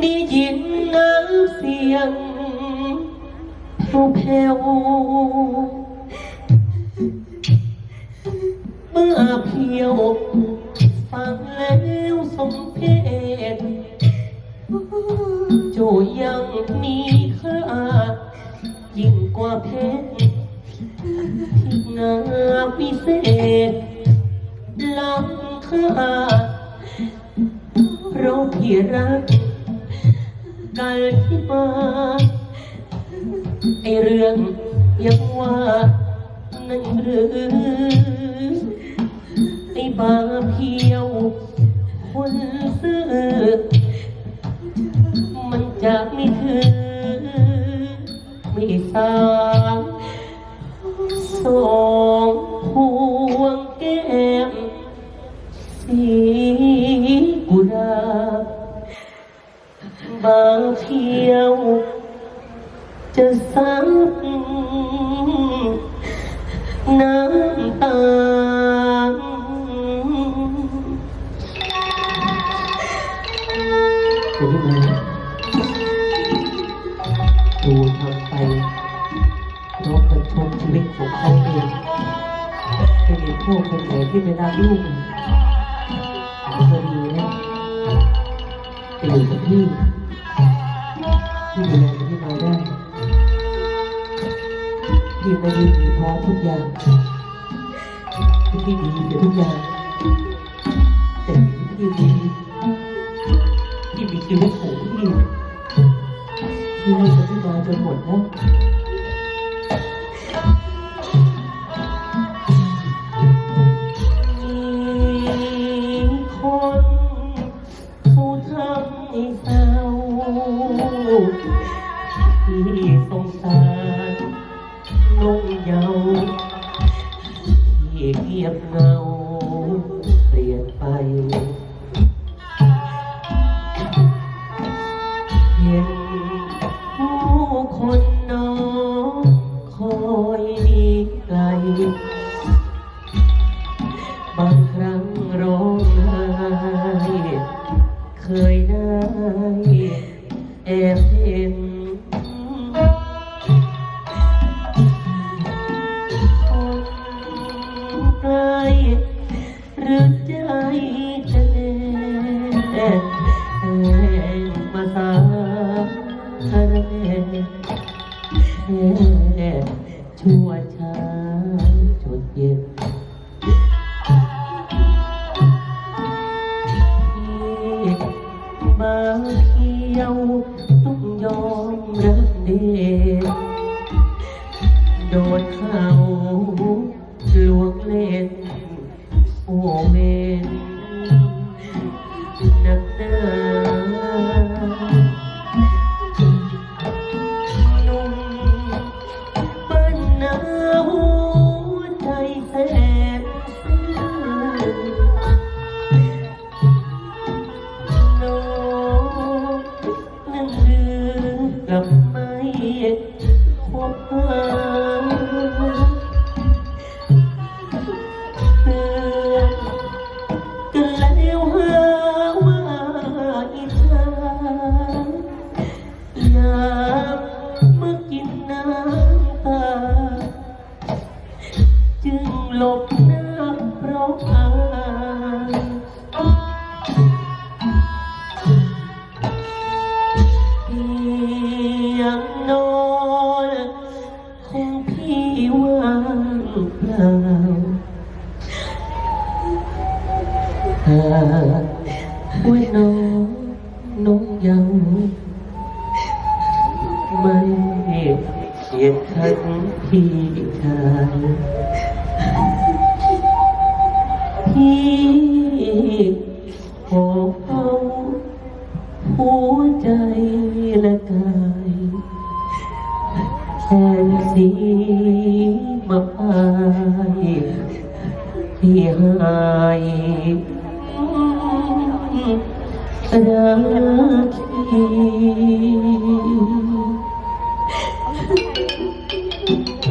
ได้ยินน้ำเสียงผู้แผ่วเมื่อเพียวฟังแล้วสมเพชโจยังมีค่ายิ่งกว่าเพชรที่นาวิเศษล้ำค่าเพราะพี่รัก กันที่มา ไอเรื่องยังว่านั่นหรือไอบาเพียวคนซื่อมันจะไม่ถือไม่สางสอง จะได้มาดูทำไปเพราะประชมชีวิตของเขาเองจะมีพวกคนไหนที่ไม่รักลูกก็ดีนะจะอยู่กับพี่พี่ดูแลพี่มาได้พี่ไม่ได้มีพร้อมทุกอย่างพี่ดีเสีทุกอย่างแต่พี่ดี ชีวิตของพี่ที่ให้สัญญาจนหมดนะมีคนเขาทำเศร้าที่สงสารนุ่งเยา บางครั้งร้องไห้เคยได้แอบเห็นคนไกลหรือใจจะแน่มาสาอะไรแค่ชั่วช้า เที่ยวต้องยอมรักเดชโดนเขา พราะอายเพียงนอนคงพี่ว่างเปล่าหากว่าน้องน้องยังไม่เขียนขันพี่ชาย นสีมาพายที่หายรักที่